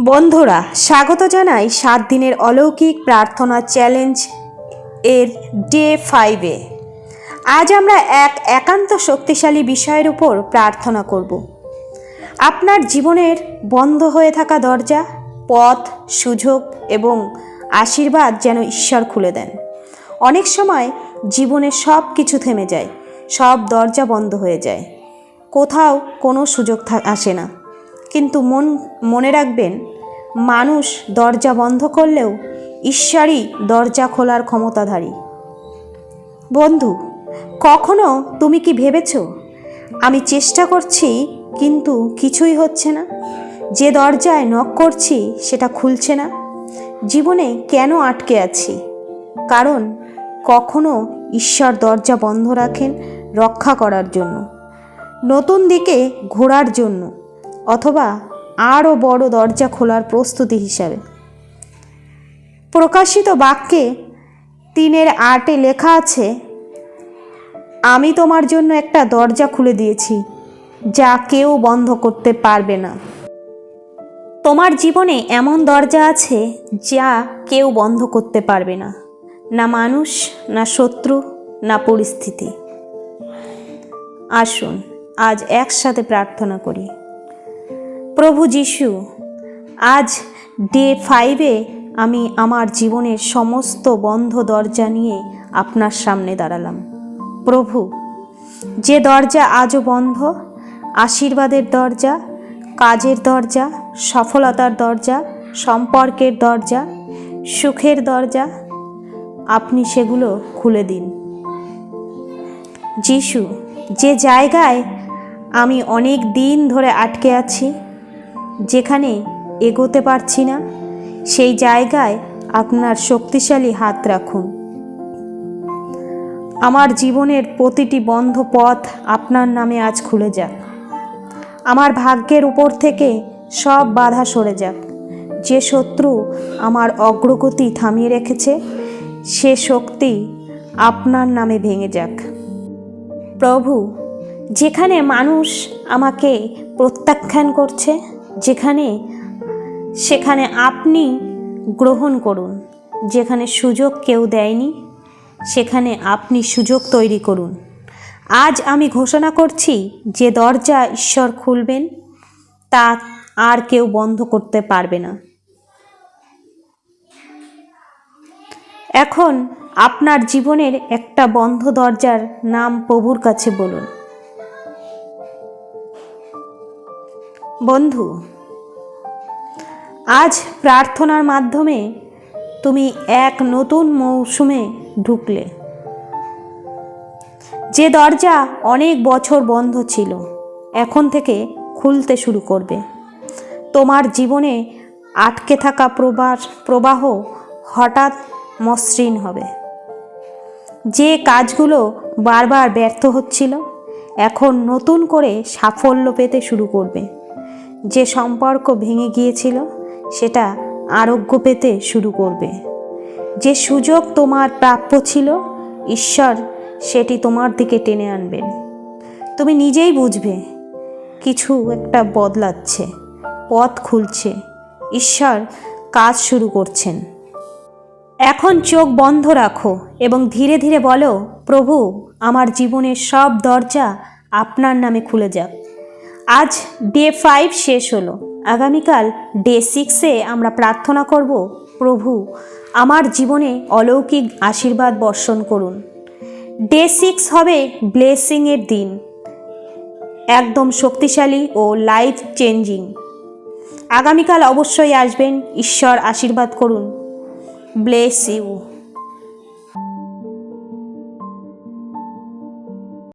বন্ধুরা, স্বাগত জানাই সাত দিনের অলৌকিক প্রার্থনা চ্যালেঞ্জ এর ডে ফাইভে। আজ আমরা এক একান্ত শক্তিশালী বিষয়ের উপর প্রার্থনা করব। আপনার জীবনের বন্ধ হয়ে থাকা দরজা, পথ, সুযোগ এবং আশীর্বাদ যেন ঈশ্বর খুলে দেন। অনেক সময় জীবনে সব কিছু থেমে যায়, সব দরজা বন্ধ হয়ে যায়। কোথাও কোনো সুযোগ আসে না। কিন্তু মন, মনে রাখবেন, মানুষ দরজা বন্ধ করলেও ঈশ্বরই দরজা খোলার ক্ষমতাধারী। বন্ধু, কখনো তুমি কি ভেবেছ? আমি চেষ্টা করছি, কিন্তু কিছুই হচ্ছে না। যে দরজায় নক করছি, সেটা খুলছে না। জীবনে কেন আটকে আছি? কারণ কখনো ঈশ্বর দরজা বন্ধ রাখেন রক্ষা করার জন্য, নতুন দিকে ঘোরার জন্য। অথবা আরও বড় দরজা খোলার প্রস্তুতি হিসাবে। প্রকাশিত বাক্যে তিনের আটে লেখা আছে, আমি তোমার জন্য একটা দরজা খুলে দিয়েছি, যা কেউ বন্ধ করতে পারবে না। তোমার জীবনে এমন দরজা আছে, যা কেউ বন্ধ করতে পারবে না না মানুষ, না শত্রু, না পরিস্থিতি। আসুন, আজ একসাথে প্রার্থনা করি। প্রভু যিশু, আজ ডে ফাইভে আমি আমার জীবনের সমস্ত বন্ধ দরজা নিয়ে আপনার সামনে দাঁড়ালাম। প্রভু, যে দরজা আজও বন্ধ, আশীর্বাদের দরজা, কাজের দরজা, সফলতার দরজা, সম্পর্কের দরজা, সুখের দরজা, আপনি সেগুলো খুলে দিন। যিশু, যে জায়গায় আমি অনেক দিন ধরে আটকে আছি যেখানে এগোতে পারছি না, সেই জায়গায় আপনার শক্তিশালী হাত রাখুন। আমার জীবনের প্রতিটি বন্ধ পথ আপনার নামে আজ খুলে যাক। আমার ভাগ্যের উপর থেকে সব বাধা সরে যাক। যে শত্রু আমার অগ্রগতি থামিয়ে রেখেছে, সে শক্তি আপনার নামে ভেঙে যাক। প্রভু, যেখানে মানুষ আমাকে প্রত্যাখ্যান করছে যেখানে, সেখানে আপনি গ্রহণ করুন। যেখানে সুযোগ কেউ দেয়নি, সেখানে আপনি সুযোগ তৈরি করুন। আজ আমি ঘোষণা করছি, যে দরজা ঈশ্বর খুলবেন, তা আর কেউ বন্ধ করতে পারবে না। এখন আপনার জীবনের একটা বন্ধ দরজার নাম প্রভুর কাছে বলুন। বন্ধু, আজ প্রার্থনার মাধ্যমে তুমি এক নতুন মৌসুমে ঢুকলে। যে দরজা অনেক বছর বন্ধ ছিল, এখন থেকে খুলতে শুরু করবে। তোমার জীবনে আটকে থাকা প্রবাস প্রবাহ হঠাৎ মসৃণ হবে। যে কাজগুলো বারবার ব্যর্থ হচ্ছিল, এখন নতুন করে সাফল্য পেতে শুরু করবে। যে সম্পর্ক ভেঙে গিয়েছিল, সেটা আরোগ্য পেতে শুরু করবে। যে সুযোগ তোমার প্রাপ্য ছিল, ঈশ্বর সেটি তোমার দিকে টেনে আনবেন। তুমি নিজেই বুঝবে, কিছু একটা বদলাচ্ছে, পথ খুলছে, ঈশ্বর কাজ শুরু করছেন। এখন চোখ বন্ধ রাখো এবং ধীরে ধীরে বলো, প্রভু, আমার জীবনের সব দরজা আপনার নামে খুলে যাক। আজ ডে ফাইভ শেষ হলো। আগামীকাল ডে সিক্সে আমরা প্রার্থনা করব, প্রভু, আমার জীবনে অলৌকিক আশীর্বাদ বর্ষণ করুন। ডে সিক্স হবে ব্লেসিংয়ের দিন। একদম শক্তিশালী ও লাইফ চেঞ্জিং। আগামীকাল অবশ্যই আসবেন, ঈশ্বর আশীর্বাদ করুন। Bless you.